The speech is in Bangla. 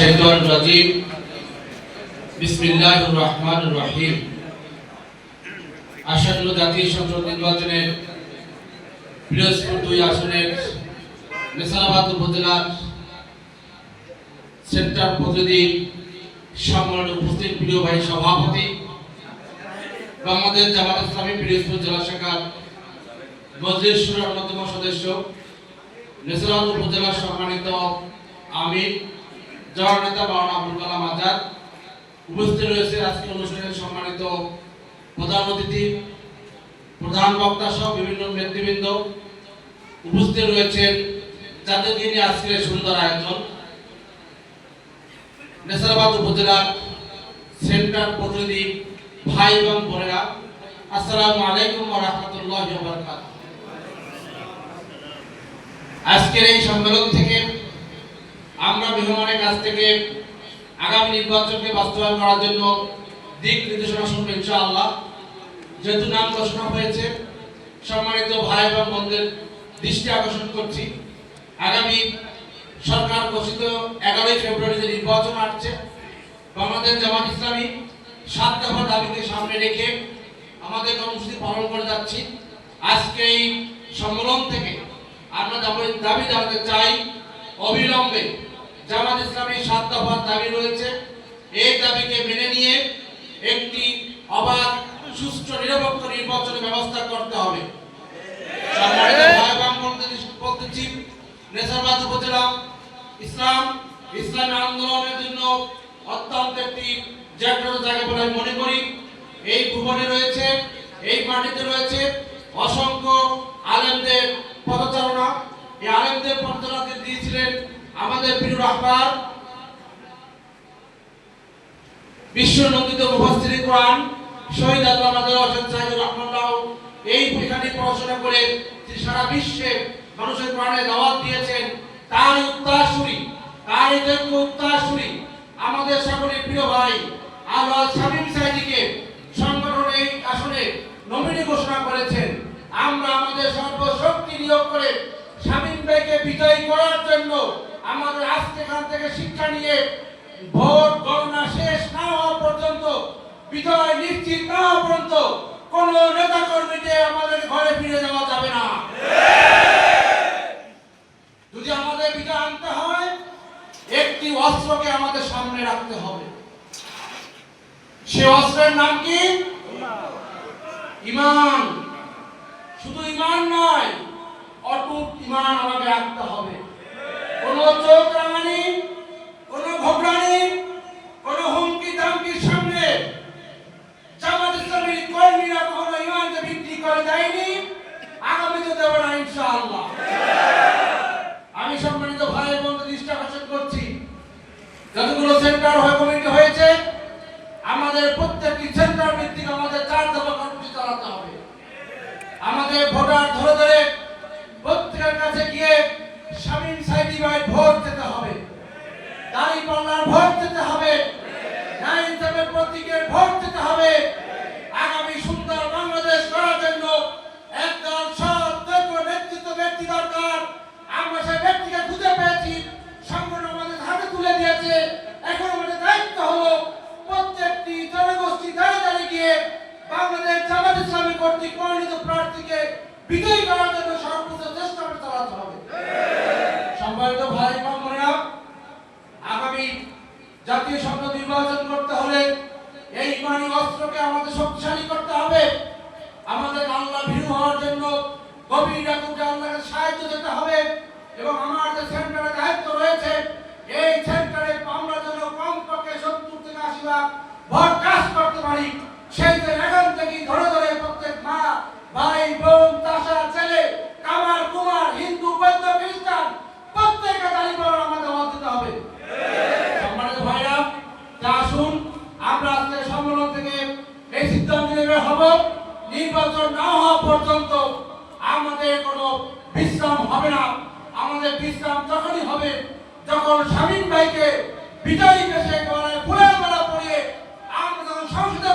الشيطان الرجيم بسم الله الرحمن الرحيم আসন্ন জাতীয় সংসদ নির্বাচনের পিরোজপুর দুই আসনের নেসারাবাদ উপজেলার সেন্টার প্রতিনিধি সম্মেলনে উপস্থিত প্রিয় ভাই সভাপতি বাংলাদেশ জামাত ইসলামী পিরোজপুর জেলা শাখার মজলিস সুরার অন্যতম সদস্য নেসারাবাদ উপজেলার সম্মানিত আমির জওয়ান নেতা মাওলানা আবুল কালাম আজাদ উপস্থিত রয়েছে আজকে অনুষ্ঠানের সম্মানিত প্রধান অতিথি, প্রধান বক্তা সহ বিভিন্ন ব্যক্তিবৃন্দ উপস্থিত রয়েছেন। যাদের নিয়ে আজকের সুন্দর আয়োজন। নেসারাবাদ উপজেলার সেন্টার প্রতিনিধি ভাই এবং বোনেরা, আসসালামু আলাইকুম ওয়া রাহমাতুল্লাহি ওয়া আজকের এই সম্মেলন থেকে আমরা মেহমানের কাছ থেকে আগামী নির্বাচনকে বাস্তবায়ন করার জন্য দিক নির্দেশনা শুনব ইনশাআল্লাহ। যেহেতু নাম ঘোষণা হয়েছে, সম্মানিত ভাই এবং বোনদের দৃষ্টি আকর্ষণ করছি। আগামী সরকার ঘোষিত এগারোই ফেব্রুয়ারি যে নির্বাচন আসছে, বাংলাদেশ জামাত ইসলামী সাত দফা দাবিকে সামনে রেখে আমাদের কর্মসূচি পালন করে যাচ্ছি। আজকে এই সম্মেলন থেকে আমরা দাবি দাবি জানাতে চাই অবিলম্বে জামাত ইসলামী সাত দফার দাবি রয়েছে। এই দাবিকে মেনে নিয়ে একটি অবাধ, সুষ্ঠু, নিরপেক্ষ নির্বাচনের ব্যবস্থা করতে হবে। বলতেছি ইসলাম, ইসলামী আন্দোলনের জন্য অত্যন্ত একটি জাগ্রত জায়গা বলে আমি মনে করি। এই ভুবনে রয়েছে, এই মাটিতে রয়েছে অসংখ্য আলেমদের পদচারণা। এই আলেমদের পদচারণাকে দিয়েছিলেন আমাদের প্রিয় রাহবার বিশ্ব নন্দিত মুফাসসির কোরআন, শহীদ আল্লাহ মাদার হোসেন সাহেব রহমাল্লাহ এই এখানে পড়াশোনা করে তিনি সারা বিশ্বে মানুষের প্রাণে দাওয়াত দিয়েছেন। তার উত্তরসূরি তার যোগ্য উত্তরসূরি আমাদের সকলের প্রিয় ভাই, আল্লাহ শামীম সাইদিকে সংগঠন এই আসনে নমিনি ঘোষণা করেছেন। আমরা আমাদের সর্বশক্তি নিয়োগ করে শামীম ভাইকে বিজয়ী করার জন্য আমাদের আজকে এখান থেকে শিক্ষা নিয়ে ভোট গণনা শেষ না হওয়া পর্যন্ত, বিজয় নিশ্চিত না হওয়া পর্যন্ত কোন নেতা কর্মীকে আমাদের ঘরে ফিরে যাওয়া যাবে না। যদি আমাদের বিজয় আনতে হয়, একটি অস্ত্রকে আমাদের সামনে রাখতে হবে। সে অস্ত্রের নাম কি? ইমান। শুধু ইমান নয়, অটুট ইমান আমাকে রাখতে হবে। কোন চোখ রাঙানি কোন ঘোগরানি কোন হুমকি দামকির সামনে জামাত ইসলামী কর্মীরা কখনো ইমানকে বিক্রি করে দেয়নি আগামীতে দেবে না ইনশাআল্লাহ। আমি সম্মানিত ভাই বোনদের দৃষ্টি আকর্ষণ করছি। যতগুলো সেন্টার হয়ে হয়েছে, আমাদের প্রত্যেকটি সেন্টার ভিত্তিক আমাদের চার দফা হবে। আমাদের ভোটার ধরে ধরে প্রত্যেকের কাছে গিয়ে শামীম সাইদি ভাই ভোট দিতে হবে দাড়ি ভোট দিতে হবে। নাইন সেভেন প্রতীকের ভোট দিতে হবে। আগামী সুন্দর বাংলাদেশ করার জন্য একদল সৎ নেতৃত্ব ব্যক্তি দরকার। আমরা সেই ব্যক্তিকে খুঁজে পেয়েছি, সংগঠন আমাদের হাতে তুলে দিয়েছে। এখন আমাদের দায়িত্ব হলো প্রত্যেকটি জনগোষ্ঠী দাঁড়িয়ে দাঁড়িয়ে গিয়ে বাংলাদেশ জামাত ইসলামী কর্তৃক মনোনীত প্রার্থীকে বিজয়ী করার জন্য সর্বোচ্চ চেষ্টা চালাতে হবে। হবে না। আমাদের বিশ্রাম তখনই হবে যখন স্বামীন ভাইকে বিজয়ী দেশে পুরের মেলা পড়িয়ে আমরা যখন সংসদে